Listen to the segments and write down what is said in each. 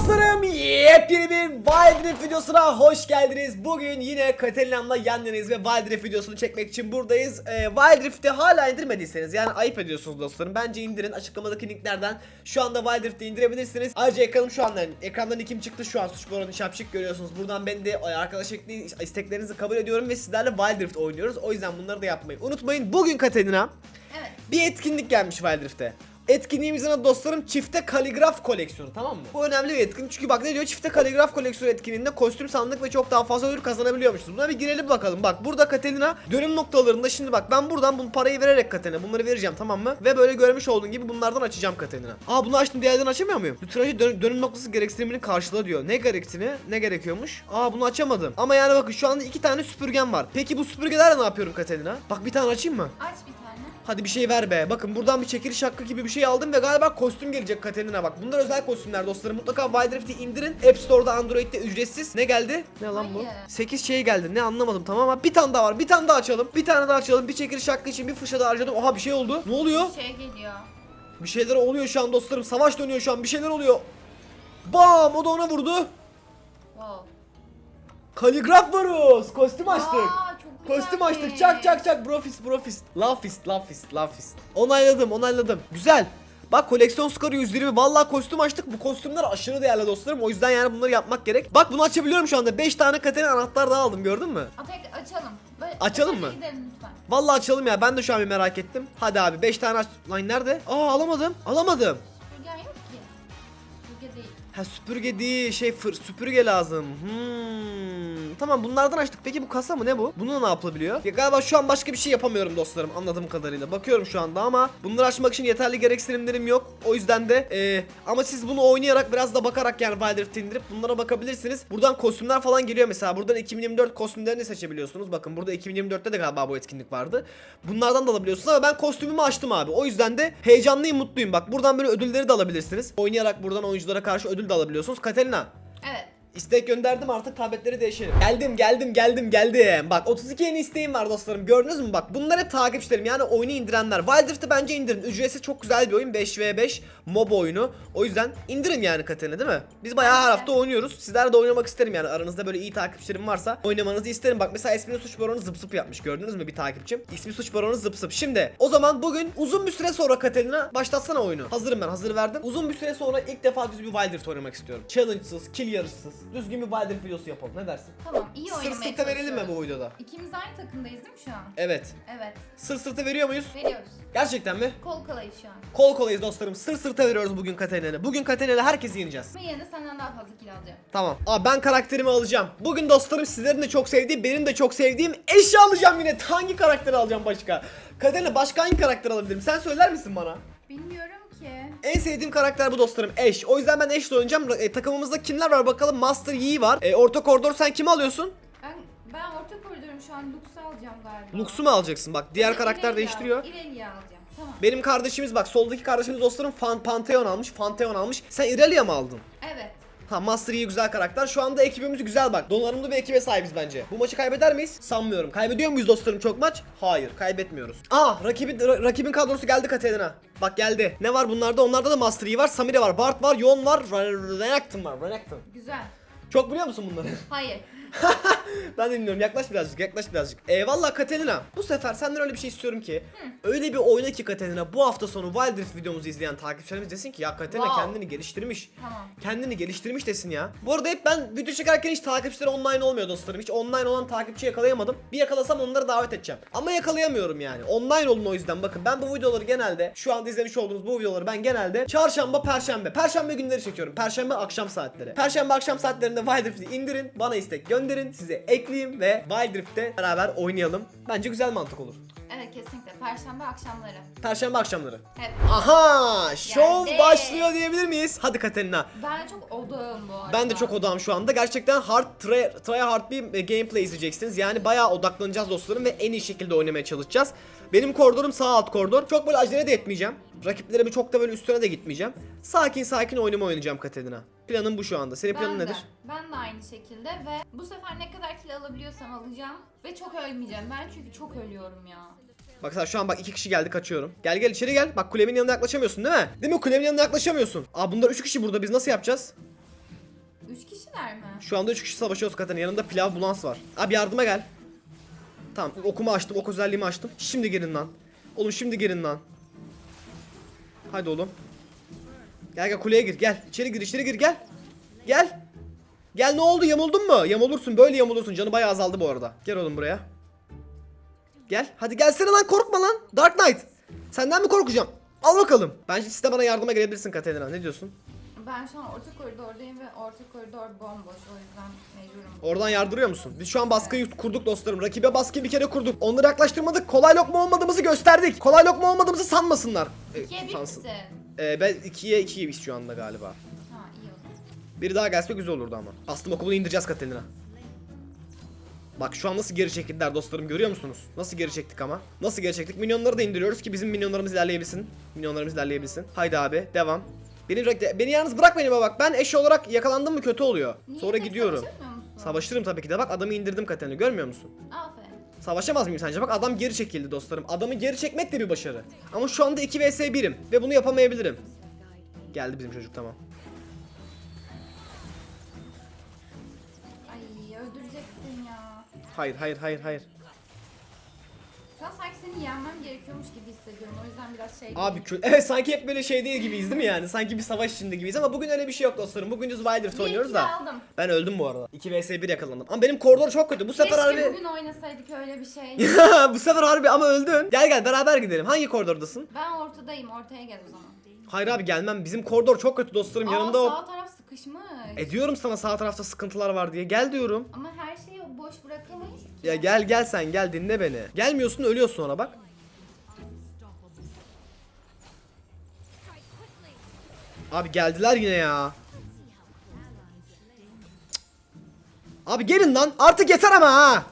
dostlarım yepyeni bir Wild Rift videosuna hoş geldiniz. Bugün yine Katalina'mla yandınız ve Wild Rift videosunu çekmek için buradayız. Ee, Wild Rift'i hala indirmediyseniz yani ayıp ediyorsunuz dostlarım. Bence indirin açıklamadaki linklerden şu anda Wild Rift'i indirebilirsiniz. Ayrıca ekranım şu anda ekrandan kim çıktı şu an suç buranın şapşık görüyorsunuz. Buradan ben de arkadaş isteklerinizi kabul ediyorum ve sizlerle Wild Rift oynuyoruz. O yüzden bunları da yapmayı unutmayın. Bugün Katalina Evet. bir etkinlik gelmiş Wild Rift'e. Etkinliğimizin adı dostlarım çifte kaligraf koleksiyonu tamam mı? Bu önemli bir etkinlik çünkü bak ne diyor çifte kaligraf koleksiyonu etkinliğinde kostüm sandık ve çok daha fazla ödül kazanabiliyormuşuz. Buna bir girelim bakalım. Bak burada Katalina dönüm noktalarında şimdi bak ben buradan bu parayı vererek Katalina bunları vereceğim tamam mı? Ve böyle görmüş olduğun gibi bunlardan açacağım Katalina. Aa bunu açtım diğerlerini açamıyor muyum? Lütfen dön- dönüm noktası gereksinimini karşıla diyor. Ne gereksini? Ne gerekiyormuş? Aa bunu açamadım. Ama yani bakın şu anda iki tane süpürgem var. Peki bu süpürgelerle ne yapıyorum Katalina? Bak bir tane açayım mı? Aç bir tane. Hadi bir şey ver be. Bakın buradan bir çekiliş hakkı gibi bir şey aldım ve galiba kostüm gelecek Katerina bak. Bunlar özel kostümler dostlarım. Mutlaka Wild Rift'i indirin. App Store'da Android'de ücretsiz. Ne geldi? Ne lan bu? Hayır. 8 şey geldi. Ne anlamadım tamam ama bir tane daha var. Bir tane daha açalım. Bir tane daha açalım. Bir çekiliş hakkı için bir fırça daha harcadım. Oha bir şey oldu. Ne oluyor? Şey geliyor. Bir şeyler oluyor şu an dostlarım. Savaş dönüyor şu an. Bir şeyler oluyor. Bam! O da ona vurdu. Wow. Kaligraf varız. Kostüm açtık. Aa. Kostüm açtık. Çak çak çak. Brofist brofist. Love fist love fist love fist. Onayladım onayladım. Güzel. Bak koleksiyon skoru 120. Vallahi kostüm açtık. Bu kostümler aşırı değerli dostlarım. O yüzden yani bunları yapmak gerek. Bak bunu açabiliyorum şu anda. 5 tane Katerina anahtar daha aldım gördün peki açalım. Böyle Açalım açalım mı? Gidelim lütfen. Vallahi açalım ya. Ben de şu an bir merak ettim. Hadi abi 5 tane aç. Lan nerede? Aa alamadım. Alamadım. Ha süpürge değil şey fır süpürge lazım. Hmm. Tamam bunlardan açtık. Peki bu kasa mı ne bu? Bununla ne yapılabiliyor? Ya galiba şu an başka bir şey yapamıyorum dostlarım anladığım kadarıyla. Bakıyorum şu anda ama bunları açmak için yeterli gereksinimlerim yok. O yüzden de eee, ama siz bunu oynayarak biraz da bakarak yani Wild Rift'i indirip bunlara bakabilirsiniz. Buradan kostümler falan geliyor mesela. Buradan 2024 kostümlerini seçebiliyorsunuz. Bakın burada 2024'te de galiba bu etkinlik vardı. Bunlardan da alabiliyorsunuz ama ben kostümümü açtım abi. O yüzden de heyecanlıyım, mutluyum. Bak buradan böyle ödülleri de alabilirsiniz. Oynayarak buradan oyunculara karşı ödül de alabiliyorsunuz. Katerina Evet. İstek gönderdim artık tabletleri değişelim. Geldim geldim geldim geldim. Bak 32 yeni isteğim var dostlarım. Gördünüz mü bak bunlar hep takipçilerim yani oyunu indirenler. Wild Rift'i bence indirin. Ücretsiz çok güzel bir oyun 5v5 mob oyunu. O yüzden indirin yani Katerina değil mi? Biz bayağı her hafta oynuyoruz. Sizler de oynamak isterim yani aranızda böyle iyi takipçilerim varsa oynamanızı isterim. Bak mesela ismini suç baronu zıp zıp yapmış gördünüz mü bir takipçim? İsmi suç baronu zıp zıp. Şimdi o zaman bugün uzun bir süre sonra Katerina başlatsana oyunu. Hazırım ben hazır verdim. Uzun bir süre sonra ilk defa düz bir Wild Rift oynamak istiyorum. Challenge'sız, kill yarışsız, düzgün bir Wild Rift videosu yapalım. Ne dersin? Tamam iyi Sır oynamaya sırta verelim mi çalışıyoruz. bu videoda? İkimiz aynı takımdayız değil mi şu an? Evet. Evet. Sır sırta veriyor muyuz? Veriyoruz. Gerçekten mi? Kol kolayız şu an. Kol kolayız dostlarım. Sır sırta veriyoruz bugün Katarina'ya. Bugün Katarina'yla herkesi yeneceğiz. Ve yine de senden daha fazla kill alacağım. Tamam. Aa ben karakterimi alacağım. Bugün dostlarım sizlerin de çok sevdiği, benim de çok sevdiğim eşya alacağım yine. Hangi karakteri alacağım başka? Katerina başka hangi karakter alabilirim? Sen söyler misin bana? Bilmiyorum. En sevdiğim karakter bu dostlarım Ash. O yüzden ben Ash'le oynayacağım. E, takımımızda kimler var bakalım? Master Yi var. E, orta koridor sen kimi alıyorsun? Ben ben orta koridorum şu an Lux'u alacağım galiba. Lux'u mu alacaksın? Bak diğer karakter İrelia- değiştiriyor. İrelia alacağım. Tamam. Benim kardeşimiz bak soldaki kardeşimiz dostlarım Fan Pantheon almış. Pantheon almış. Sen Irelia mı aldın? Evet. Ha Master Yi güzel karakter. Şu anda ekibimiz güzel bak. Donanımlı bir ekibe sahibiz bence. Bu maçı kaybeder miyiz? Sanmıyorum. Kaybediyor muyuz dostlarım çok maç? Hayır, kaybetmiyoruz. Aa, rakibin ra- rakibin kadrosu geldi Katerina. Bak geldi. Ne var bunlarda? Onlarda da Master Yi var, Samira var, Bart var, Yon var, Re- Renekton var. Renekton. Güzel. Çok biliyor musun bunları? Hayır. ben de bilmiyorum. Yaklaş birazcık, yaklaş birazcık. Eyvallah Katerina. Bu sefer senden öyle bir şey istiyorum ki. Öyle bir oyna ki Katerina bu hafta sonu Wild Rift videomuzu izleyen takipçilerimiz desin ki ya Katerina Wow. kendini geliştirmiş. Tamam. Kendini geliştirmiş desin ya. Bu arada hep ben video çekerken hiç takipçileri online olmuyor dostlarım. Hiç online olan takipçi yakalayamadım. Bir yakalasam onları davet edeceğim. Ama yakalayamıyorum yani. Online olun o yüzden. Bakın ben bu videoları genelde şu anda izlemiş olduğunuz bu videoları ben genelde çarşamba, perşembe. Perşembe günleri çekiyorum. Perşembe akşam saatleri. Perşembe akşam saatlerinde Wild Rift'i indirin. Bana istek gönderin. Size ekleyeyim ve Wild Rift'te beraber oynayalım. Bence güzel mantık olur. Evet kesinlikle. Perşembe akşamları. Perşembe akşamları. Hep. Aha! Şov Geldi. başlıyor diyebilir miyiz? Hadi Katerina. Ben çok odağım bu arada. Ben de çok odağım şu anda. Gerçekten hard try, try hard bir e, gameplay izleyeceksiniz. Yani bayağı odaklanacağız dostlarım ve en iyi şekilde oynamaya çalışacağız. Benim koridorum sağ alt koridor. Çok böyle acele de etmeyeceğim. Rakiplerimi çok da böyle üstüne de gitmeyeceğim. Sakin sakin oynama oynayacağım Katerina. Planım bu şu anda. Senin planın ben nedir? De, ben de aynı şekilde ve bu sefer ne kadar kill alabiliyorsam alacağım ve çok ölmeyeceğim. Ben çünkü çok ölüyorum ya. Bak sen şu an bak iki kişi geldi kaçıyorum. Gel gel içeri gel. Bak kulemin yanına yaklaşamıyorsun değil mi? Değil mi kulemin yanına yaklaşamıyorsun. Aa bunlar üç kişi burada biz nasıl yapacağız? Üç kişiler mi? Şu anda 3 kişi savaşıyoruz Katerina. Yanımda pilav bulans var. Abi yardıma gel. Tamam okumu açtım. Ok özelliğimi açtım. Şimdi girin lan. Oğlum şimdi girin lan. Hadi oğlum. Gel gel kuleye gir gel. İçeri gir içeri gir gel. Gel. Gel ne oldu yamuldun mu? Yamulursun böyle yamulursun. Canı bayağı azaldı bu arada. Gel oğlum buraya. Gel. Hadi gelsene lan korkma lan. Dark Knight. Senden mi korkacağım? Al bakalım. Bence siz de bana yardıma gelebilirsin Katerina. Ne diyorsun? Ben şu an orta koridordayım ve orta koridor bomboş o yüzden mecburum. Oradan yardırıyor musun? Biz şu an baskıyı kurduk dostlarım. Rakibe baskıyı bir kere kurduk. Onları yaklaştırmadık. Kolay lokma olmadığımızı gösterdik. Kolay lokma olmadığımızı sanmasınlar. İkiye bir sansın. misin? E, ben ikiye ikiyiz şu anda galiba. Ha iyi o zaman. Biri daha gelse güzel olurdu ama. Aslında okulunu indireceğiz Katelina. Bak şu an nasıl geri çekildiler dostlarım görüyor musunuz? Nasıl geri çektik ama? Nasıl geri çektik? Minyonları da indiriyoruz ki bizim minyonlarımız ilerleyebilsin. Minyonlarımız ilerleyebilsin. Haydi abi devam. Beni, beni yalnız bırak beni bak. Ben eş olarak yakalandım mı kötü oluyor. Niye Sonra tek gidiyorum. savaşamıyor musun? Savaşırım tabii ki de. Bak adamı indirdim Katerina görmüyor musun? Aferin. Savaşamaz mıyım sence? Bak adam geri çekildi dostlarım. Adamı geri çekmek de bir başarı. Ama şu anda 2 vs 1'im ve bunu yapamayabilirim. Geldi bizim çocuk tamam. Ay öldüreceksin ya. Hayır hayır hayır hayır. Şu an sanki seni yenmem gerekiyormuş gibi hissediyorum. O yüzden biraz şey... Abi kö- evet sanki hep böyle şey değil gibiyiz değil mi yani? Sanki bir savaş içinde gibiyiz ama bugün öyle bir şey yok dostlarım. Bugün düz Bir oynuyoruz da. aldım. Ben öldüm bu arada. 2 vs 1 yakalandım. Ama benim koridor çok kötü. Bu sefer Keşke harbi... bugün oynasaydık öyle bir şey. bu sefer harbi ama öldün. Gel gel beraber gidelim. Hangi koridordasın? ben ortadayım. Ortaya gel o zaman. Hayır abi gelmem. Bizim koridor çok kötü dostlarım. Aa, Yanımda o... sağ taraf sıkışmış. E diyorum sana sağ tarafta sıkıntılar var diye. Gel diyorum. Ama her şeyi boş bırakamayız. Ya gel gel sen gel dinle beni. Gelmiyorsun ölüyorsun sonra bak. Abi geldiler yine ya. Abi gelin lan artık yeter ama ha.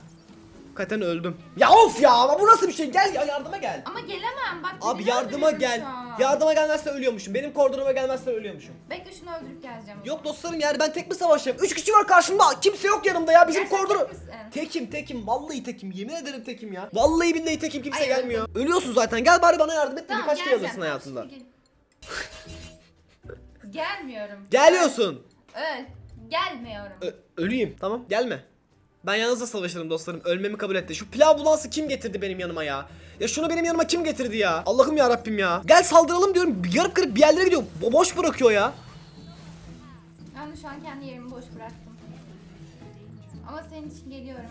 Katen öldüm. Ya of ya ama bu nasıl bir şey? Gel ya yardıma gel. Ama gelemem bak. Abi birini yardıma öldürüyorum gel. şu an. Yardıma gelmezse ölüyormuşum. Benim koridoruma gelmezse ölüyormuşum. Bekle şunu öldürüp geleceğim. Yok dostlarım yani ben tek mi savaşacağım? Üç kişi var karşımda. Kimse yok yanımda ya. Bizim Gerçekten koridoru. misin? Tekim tekim. Vallahi tekim. Yemin ederim tekim ya. Vallahi billahi tekim kimse Ay, gelmiyor. Ölüyorsun zaten. Gel bari bana yardım et de Tamam, birkaç şey geleceğim. alırsın hayatında. Gel- Gelmiyorum. Geliyorsun. Öl. Gelmiyorum. Ö- öleyim. Tamam gelme. Ben yalnız da savaşırım dostlarım. Ölmemi kabul etti. Şu pilav bulansı kim getirdi benim yanıma ya? Ya şunu benim yanıma kim getirdi ya? Allah'ım ya Rabbim ya. Gel saldıralım diyorum. Yarıp kırıp bir yerlere gidiyor. Bo- boş bırakıyor ya. Ben de şu an kendi yerimi boş bıraktım. Ama senin için geliyorum.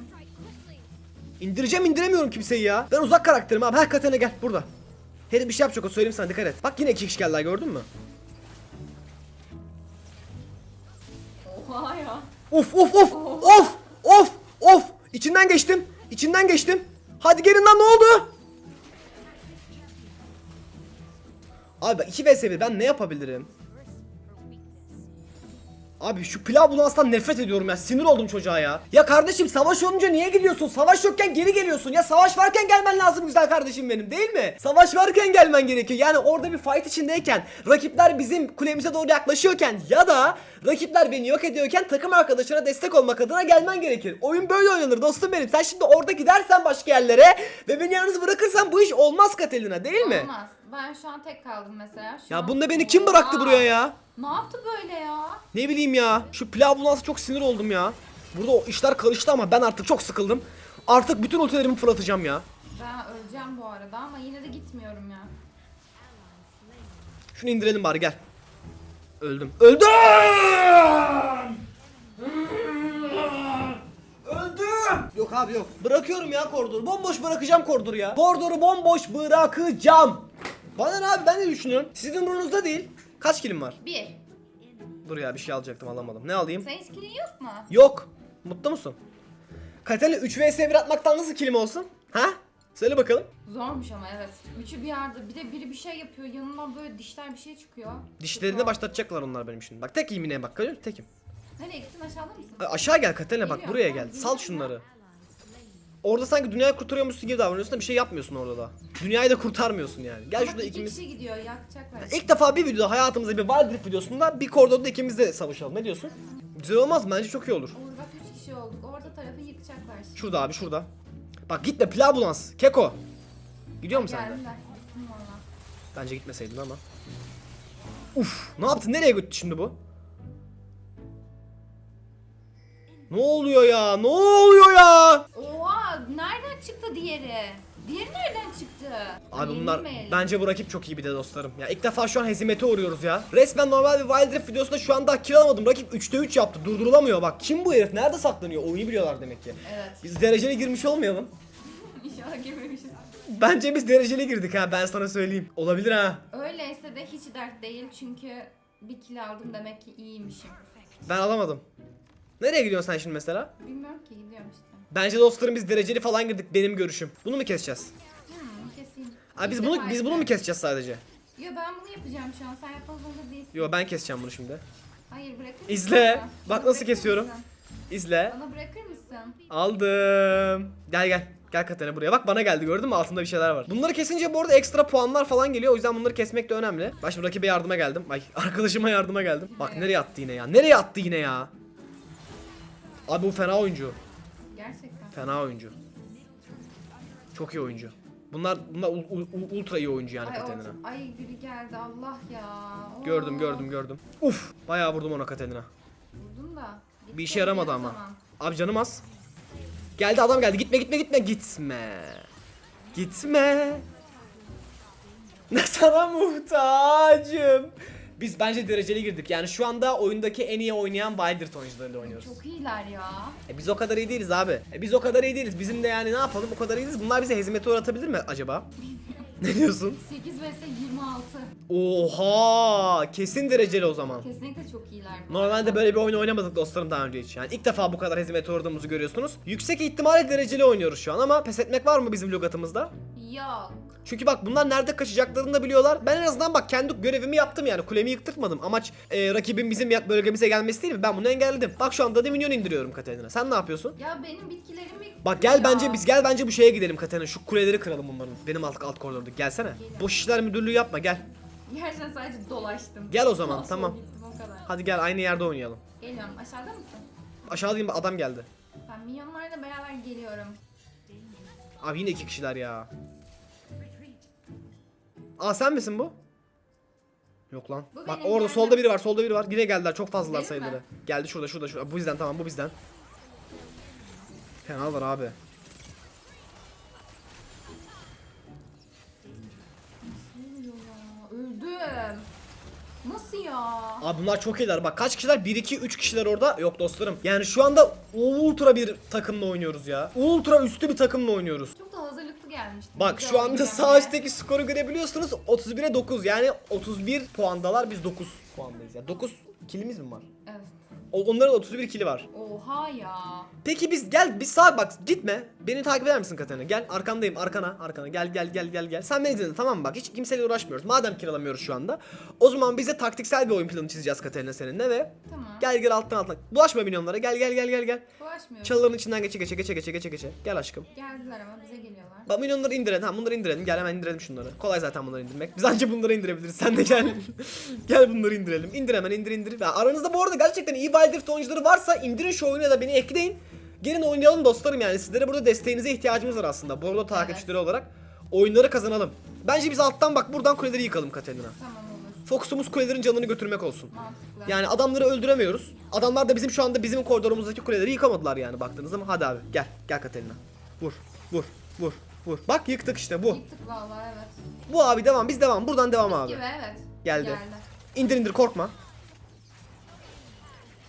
İndireceğim indiremiyorum kimseyi ya. Ben uzak karakterim abi. Her katana gel burada. Herif bir şey yapacak o söyleyeyim sana dikkat et. Bak yine iki kişi geldiler gördün mü? Oha ya. Of of of of of of. İçinden geçtim. İçinden geçtim. Hadi gelin lan ne oldu? Abi 2 vs 1 ben ne yapabilirim? Abi şu pilav bulanstan nefret ediyorum ya. Sinir oldum çocuğa ya. Ya kardeşim savaş olunca niye gidiyorsun? Savaş yokken geri geliyorsun. Ya savaş varken gelmen lazım güzel kardeşim benim değil mi? Savaş varken gelmen gerekiyor. Yani orada bir fight içindeyken, rakipler bizim kulemize doğru yaklaşıyorken ya da rakipler beni yok ediyorken takım arkadaşına destek olmak adına gelmen gerekir. Oyun böyle oynanır dostum benim. Sen şimdi orada gidersen başka yerlere ve beni yalnız bırakırsan bu iş olmaz Katelina değil mi? Olmaz. Ben şu an tek kaldım mesela. Şu Ya an- bunda beni kim bıraktı Aa, buraya ya? Ne yaptı böyle ya? Ne bileyim ya. Şu pilav bulansı çok sinir oldum ya. Burada o işler karıştı ama ben artık çok sıkıldım. Artık bütün ultilerimi fırlatacağım ya. Ben öleceğim bu arada ama yine de gitmiyorum ya. Şunu indirelim bari gel. Öldüm. Öldüm! Öldüm! Yok abi yok. Bırakıyorum ya koridoru. Bomboş bırakacağım koridoru ya. Koridoru bomboş bırakacağım. Bana ne abi ben de düşünüyorum. Sizin umurunuzda değil. Kaç kilim var? Bir. Dur ya bir şey alacaktım alamadım. Ne alayım? Senin skillin yok mu? Yok. Mutlu musun? Katerina 3 vs 1 atmaktan nasıl kilim olsun? Ha? Söyle bakalım. Zormuş ama evet. Üçü bir yerde. Bir de biri bir şey yapıyor. Yanından böyle dişler bir şey çıkıyor. Dişlerini Çok başlatacaklar onlar benim için. Bak tek yemine bak. Görüyor musun? Tekim. Nereye gittin aşağıda mısın? A- Aşağı gel Katerina bak buraya tamam, gel. Sal geliyorum şunları. Orada sanki dünyayı kurtarıyormuşsun gibi davranıyorsun da bir şey yapmıyorsun orada da. Dünyayı da kurtarmıyorsun yani. Gel Ama şurada iki ikimiz. kişi gidiyor yakacaklar. İlk defa bir videoda hayatımızda bir Wild Rift videosunda bir koridorda ikimiz de savaşalım. Ne diyorsun? Güzel olmaz? Bence çok iyi olur. Olur bak üç kişi olduk. Orta tarafı yıkacaklar şimdi. Şurada abi şurada. Bak gitme pilav bulans. Keko. Gidiyor musun sen de? Geldim ben. Gittim valla. Bence gitmeseydin ama. Uf, ne yaptın? Nereye gitti şimdi bu? Ne oluyor ya? Ne oluyor ya? Oha nereden çıktı diğeri? Diğeri nereden çıktı? Abi bunlar yenilmeyelim. bence bu rakip çok iyi bir de dostlarım. Ya ilk defa şu an hezimete uğruyoruz ya. Resmen normal bir Wild Rift videosunda şu anda kill alamadım. Rakip 3'te 3 yaptı. Durdurulamıyor bak. Kim bu herif? Nerede saklanıyor? Oyunu biliyorlar demek ki. Evet. Biz dereceli girmiş olmayalım. İnşallah girmemişiz. Bence biz dereceli girdik ha ben sana söyleyeyim. Olabilir ha. Öyleyse de hiç dert değil çünkü bir kill aldım demek ki iyiymişim. Ben alamadım. Nereye gidiyorsun sen şimdi mesela? Bilmiyorum ki gidiyorum işte. Bence dostlarım biz dereceli falan girdik benim görüşüm. Bunu mu keseceğiz? Hmm, keseyim. Abi biz bunu biz bunu mu keseceğiz sadece? Yo ben bunu yapacağım şu an. Sen yapmak zorunda değilsin. Yo ben keseceğim bunu şimdi. Hayır bırakır mısın? İzle. bana? Bak nasıl bırakır kesiyorum. mısın? İzle. Bana bırakır mısın? Aldım. Gel gel. Gel Katana buraya. Bak bana geldi gördün mü? Altında bir şeyler var. Bunları kesince bu arada ekstra puanlar falan geliyor. O yüzden bunları kesmek de önemli. Bak şimdi rakibe yardıma geldim. Ay arkadaşıma yardıma geldim. Bak nereye attı yine ya? Nereye attı yine ya? Abi bu fena oyuncu. Fena oyuncu. Çok iyi oyuncu. Bunlar bunlar ul- ul- ul- ultra iyi oyuncu yani Ay, orta- ay biri geldi Allah ya. Oo. Gördüm gördüm gördüm. Uf! Bayağı vurdum ona Katana'na. Vurdun da. Bir işe yaramadı ama. zaman. Abi canım az. Geldi adam geldi. Gitme gitme gitme. Gitme. Gitme. Ne sana muhtacım. Biz bence dereceli girdik. Yani şu anda oyundaki en iyi oynayan Wildert oyuncularıyla oynuyoruz. Çok iyiler ya. E biz o kadar iyi değiliz abi. E biz o kadar iyi değiliz. Bizim de yani ne yapalım o kadar iyiyiz. Bunlar bize hezimete uğratabilir mi acaba? ne diyorsun? 8 vs 26. Oha! Kesin dereceli o zaman. Kesinlikle çok iyiler. bu Normalde böyle bir oyun oynamadık dostlarım daha önce hiç. Yani ilk defa bu kadar hizmete uğradığımızı görüyorsunuz. Yüksek ihtimalle dereceli oynuyoruz şu an ama pes etmek var mı bizim lügatımızda? Yok. Çünkü bak bunlar nerede kaçacaklarını da biliyorlar. Ben en azından bak kendi görevimi yaptım yani kulemi yıktırtmadım. Amaç e, rakibin bizim bölgemize gelmesi değil mi? Ben bunu engelledim. Bak şu anda da minyon indiriyorum Katerina. Sen ne yapıyorsun? Ya benim bitkilerimi Bak gel Ya. bence biz gel bence bu şeye gidelim Katerina. Şu kuleleri kıralım bunların. Benim alt alt koridorda. Gelsene. Geliyorum. Boş işler müdürlüğü yapma gel. Gerçekten sadece dolaştım. Gel o zaman, sola tamam. gittim, o kadar. Hadi gel aynı yerde oynayalım. Geliyorum. Aşağıda mısın? Aşağıdayım adam geldi. Ben milyonlarla beraber geliyorum. Abi yine iki kişiler ya. Aa sen misin bu? Yok lan. Bu Bak benim, orada solda biri var, solda biri var. Yine geldiler. Çok fazlalar Benim sayıları. mi? Geldi şurada, şurada, şurada. Bu bizden tamam, bu bizden. Fenalar abi. Öldüm. Nasıl ya? Abi bunlar çok iyiler. Bak kaç kişiler? 1 2 3 kişiler orada. Yok dostlarım. Yani şu anda ultra bir takımla oynuyoruz ya. Ultra üstü bir takımla oynuyoruz. Çok da hazırlıklı gelmiştim. Bak Güzel şu anda oynayacağım sağ üstteki skoru görebiliyorsunuz. 31'e 9. Yani 31 puandalar. Biz 9 puandayız. Ya 9 kilimiz mi var? Evet. O- Onların 31 kili var. Oha ya. Peki biz gel biz sağa bak gitme. Beni takip eder misin Katerina? Gel arkandayım arkana arkana gel gel gel gel gel. Sen beni dinle tamam mı bak hiç kimseyle uğraşmıyoruz. Madem kiralamıyoruz şu anda. O zaman bize taktiksel bir oyun planı çizeceğiz Katerina seninle ve Tamam. gel gel alttan alttan. Bulaşma milyonlara gel gel gel gel gel. Bulaşmıyorum. Çalıların içinden geçe geçe geçe geçe geçe geçe. Gel aşkım. Geldiler ama bize geliyorlar. Bak milyonları indirelim. Tamam bunları indirelim. Gel hemen indirelim şunları. Kolay zaten bunları indirmek. Biz anca bunları indirebiliriz. Sen de gel. gel bunları indirelim. İndir hemen indir indir. Ya aranızda bu arada gerçekten iyi Wild Rift oyuncuları varsa indirin şu oyunu ya da beni ekleyin. Gelin oynayalım dostlarım yani. Sizlere burada desteğinize ihtiyacımız var aslında. Arada takipçileri olarak. Oyunları kazanalım. Bence biz alttan bak buradan kuleleri yıkalım Katerina. Tamam olur. Fokusumuz kulelerin canını götürmek olsun. Mantıklı. Yani adamları öldüremiyoruz. Adamlar da bizim şu anda bizim koridorumuzdaki kuleleri yıkamadılar yani baktığınız zaman. Hadi abi gel gel Katerina. Vur vur vur vur. Bak yıktık işte bu. Yıktık vallahi evet. Bu abi devam biz devam buradan devam abi. Gibi evet. Geldi. İndir indir korkma.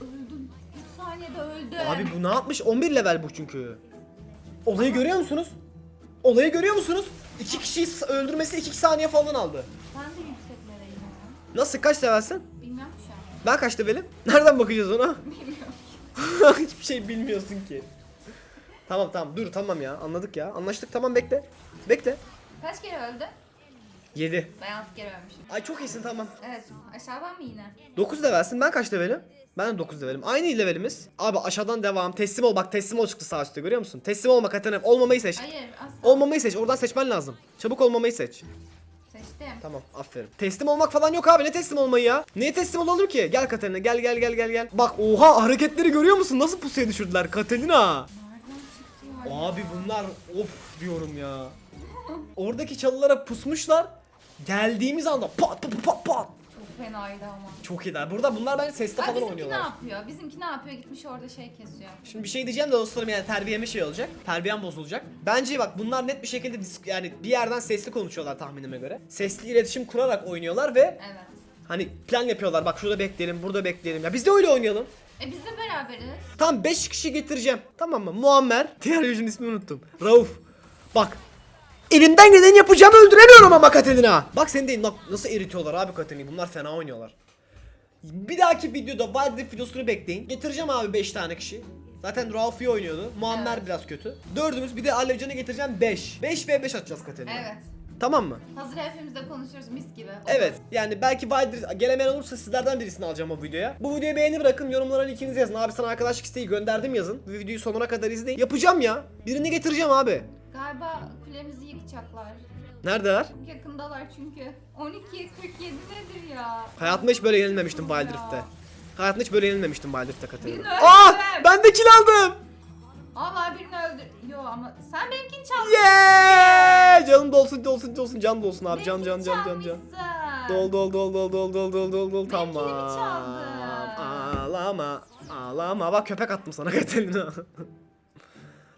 Öldüm. 3 saniyede öldüm. Abi bu ne yapmış? 11 level bu çünkü. Olayı görüyor musunuz? Olayı görüyor musunuz? İki kişiyi s- öldürmesi 2 saniye falan aldı. Ben de yükseklereyim ya. Nasıl kaç levelsin? Bilmem şu an. Ben kaç levelim? Nereden bakacağız ona? Bilmiyorum. Hiçbir şey bilmiyorsun ki. Tamam tamam dur tamam ya anladık ya anlaştık tamam bekle. Bekle. Kaç kere öldü? 7. Ben 6 kere ölmüşüm. Ay çok iyisin tamam. Evet. Aşağıdan mı yine? 9 levelsin ben kaç levelim? Ben de 9 levelim. Aynı levelimiz. Abi aşağıdan devam. Teslim ol bak teslim ol çıktı sağ üstte görüyor musun? Teslim olma Katerina. Olmamayı seç. Hayır asla. Olmamayı seç. Oradan seçmen lazım. Çabuk olmamayı seç. Seçtim. Tamam aferin. Teslim olmak falan yok abi. Ne teslim olmayı ya? Niye teslim olalım ki? Gel Katerina gel gel gel gel gel. Bak oha hareketleri görüyor musun? Nasıl pusuya düşürdüler Katerina? Abi bunlar of diyorum ya. Oradaki çalılara pusmuşlar. Geldiğimiz anda pat pat pat pat. Çok fenaydı ama. Çok iyiler. Burada bunlar bence sesli Bak falan bizimki oynuyorlar. ne yapıyor? Bizimki ne yapıyor? Gitmiş orada şey kesiyor. Şimdi bir şey diyeceğim de dostlarım yani terbiyeme şey olacak. Terbiyem bozulacak. Bence bak bunlar net bir şekilde disk- yani bir yerden sesli konuşuyorlar tahminime göre. Sesli iletişim kurarak oynuyorlar ve Evet. hani plan yapıyorlar. Bak şurada bekleyelim, burada bekleyelim. Ya biz de öyle oynayalım. E biz de beraberiz. Tam 5 kişi getireceğim. Tamam mı? Muammer. Diğer yüzün ismini unuttum. Rauf. Bak. Elimden geleni yapacağım öldüremiyorum ama Katerina. Bak seni değil. Nasıl eritiyorlar abi Katerina'yı. Bunlar fena oynuyorlar. Bir dahaki videoda Wild videosunu bekleyin. Getireceğim abi 5 tane kişi. Zaten Rauf iyi oynuyordu. Muammer Evet. biraz kötü. Dördümüz bir de Alevcan'a getireceğim 5. 5 ve 5 atacağız Katerina. Evet. Tamam mı? Hazır hepimiz de konuşuyoruz mis gibi. Olur. Evet yani belki Rift gelemeyen olursa sizlerden birisini alacağım o videoya. Bu videoya beğeni bırakın yorumlara linkinizi yazın. Abi sana arkadaşlık isteği gönderdim yazın. Bu videoyu sonuna kadar izleyin. Yapacağım ya. Birini getireceğim abi. Galiba kulemizi yıkacaklar. Neredeler? Yakındalar çünkü. 12 47 nedir ya? Hayatımda hiç böyle yenilmemiştim Wild Rift'te. Hayatımda hiç böyle yenilmemiştim Wild Rift'te Katerina. Aa! Ben de kill aldım. Allah birini öldür. Yo ama sen benimkini çaldın. Yeah! Canım dolsun dolsun dolsun can dolsun abi can can can can can. Dol dol dol dol dol dol dol dol dol tamam. Ağlama ağlama bak köpek attım sana Katerina.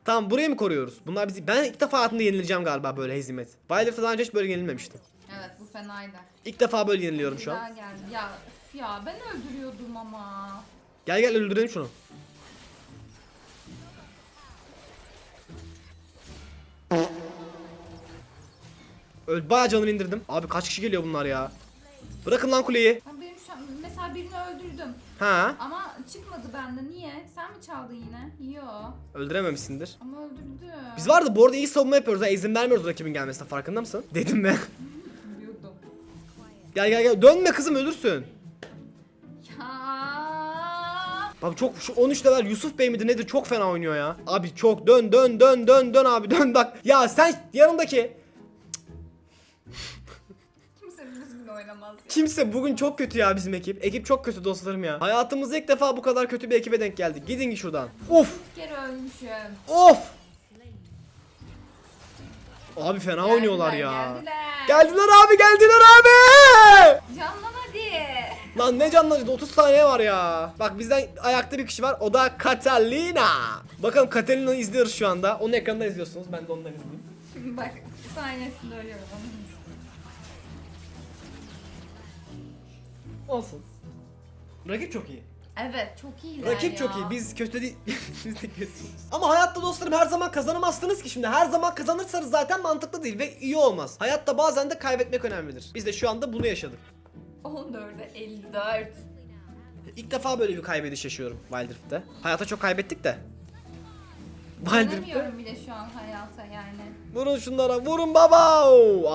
tamam burayı mı koruyoruz? Bunlar bizi ben ilk defa hayatımda yenileceğim galiba böyle hezimet. Rift'te daha önce hiç böyle yenilmemiştim. Evet bu fenaydı. İlk defa böyle yeniliyorum şu an. geldi. Ya üf ya ben öldürüyordum ama. Gel gel öldürelim şunu. Öl bayağı canını indirdim. Abi kaç kişi geliyor bunlar ya? Bırakın lan kuleyi. Ben benim şu an mesela birini öldürdüm. Ha? Ama çıkmadı bende. Niye? Sen mi çaldın yine? Yo. Öldürememişsindir. Ama öldürdü. Biz var da bu arada iyi savunma yapıyoruz. Ha, izin vermiyoruz rakibin gelmesine farkında mısın? Dedim ben. Biliyordum. gel gel gel. Dönme kızım ölürsün. Abi çok şu 13 level Yusuf Bey midir nedir çok fena oynuyor ya. Abi çok dön dön dön dön dön abi dön bak. Ya sen yanındaki Kimse oynamaz ya. Kimse bugün çok kötü ya bizim ekip. Ekip çok kötü dostlarım ya. Hayatımızda ilk defa bu kadar kötü bir ekibe denk geldik. Gidin şuradan. Of! Kere ölmüşüm. Of! Abi fena oynuyorlar ya. Geldiler. Geldiler abi geldiler abi! Hadi. Lan ne canlanacak 30 saniye var ya. Bak bizden ayakta bir kişi var o da Catalina. Bakalım Catalina'yı izliyoruz şu anda. Onun ekranında izliyorsunuz ben de ondan izleyeyim. Şimdi bak sahnesinde ölüyorum. Olsun. Rakip çok iyi. Evet çok iyiler Rakip ya. çok iyi. Biz kötü değil. Biz de kötüyüz. Ama hayatta dostlarım her zaman kazanamazsınız ki şimdi. Her zaman kazanırsanız zaten mantıklı değil ve iyi olmaz. Hayatta bazen de kaybetmek önemlidir. Biz de şu anda bunu yaşadık. 14'e 54. İlk defa böyle bir kaybediş yaşıyorum Wild Rift'te. Hayata çok kaybettik de. Wild Rift'te. Dönemiyorum bile şu an hayata yani. Vurun şunlara vurun baba.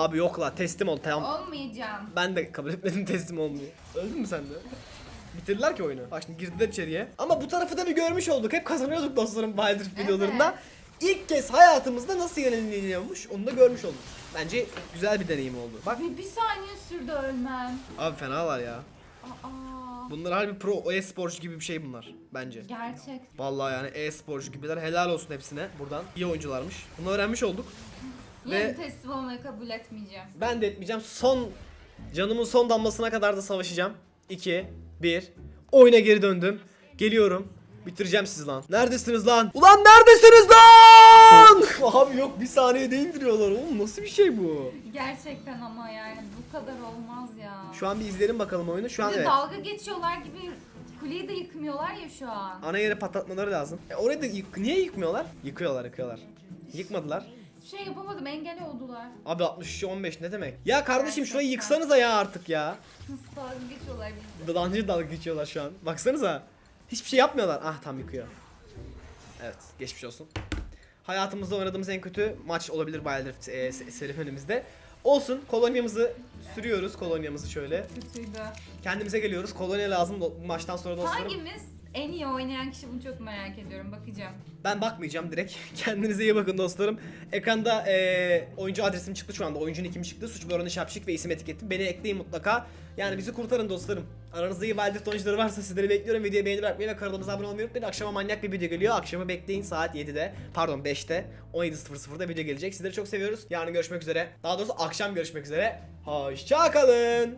Abi yok la teslim ol tamam. Olmayacağım. Ben de kabul etmedim teslim olmayı. Öldün mü sen de? Bitirdiler ki oyunu. Bak şimdi girdiler içeriye. Ama bu tarafı da bir görmüş olduk. Hep kazanıyorduk dostlarım Wild Rift videolarında. İlk kez hayatımızda nasıl yenileniyormuş onu da görmüş olduk. Bence güzel bir deneyim oldu. Bak Bir, bir saniye sürdü ölmem. abi fenalar ya. Aa, Bunlar harbi pro e-sporcu gibi bir şey bunlar bence. gerçek. Vallahi yani e-sporcu gibiler. Helal olsun hepsine buradan. İyi oyuncularmış. Bunu öğrenmiş olduk. Ve- teslim olmayı kabul etmeyeceğim. Ben de etmeyeceğim. Son canımın son damlasına kadar da savaşacağım. 2 1 Oyuna geri döndüm. Geliyorum. Bitireceğim sizi lan. Neredesiniz lan? Ulan neredesiniz lan? Abi yok bir saniyede indiriyorlar oğlum nasıl bir şey bu? Gerçekten ama yani bu kadar olmaz ya. Şu an bir izleyelim bakalım oyunu. Şu an Bir de evet. dalga geçiyorlar gibi kuleyi de yıkmıyorlar ya şu an. Ana yere patlatmaları lazım. E orayı da yık- niye yıkmıyorlar? Yıkıyorlar yıkıyorlar. Yıkmadılar. Bir şey yapamadım engel oldular. Abi 63 15 ne demek? Ya kardeşim şurayı yıksanıza ya artık ya. Nasıl dalga geçiyorlar bizde. Dancı dalga geçiyorlar şu an. Baksanıza. Hiçbir şey yapmıyorlar. Ah tam yıkıyor. Evet geçmiş olsun. Hayatımızda oynadığımız en kötü maç olabilir Wild Rift e, se- serüvenimizde. Olsun kolonyamızı sürüyoruz kolonyamızı şöyle. Kötüydü. Kendimize geliyoruz. Kolonya lazım bu maçtan sonra dostlarım. Hangimiz en iyi oynayan kişi bunu çok merak ediyorum bakacağım. Ben bakmayacağım direkt. Kendinize iyi bakın dostlarım. Ekranda e, oyuncu adresim çıktı şu anda. Oyuncunun kimi çıktı. Suç Baronu Şapşik ve isim etikettim. Beni ekleyin mutlaka. Yani bizi kurtarın dostlarım. Aranızda iyi Rift oyuncuları varsa sizleri bekliyorum. Videoyu beğeni bırakmayı ve kanalımıza abone olmayı unutmayın. Akşama manyak bir video geliyor. Akşamı bekleyin saat 7'de. Pardon 5'te. 17.00'da video gelecek. Sizleri çok seviyoruz. Yarın görüşmek üzere. Daha doğrusu akşam görüşmek üzere. Hoşçakalın.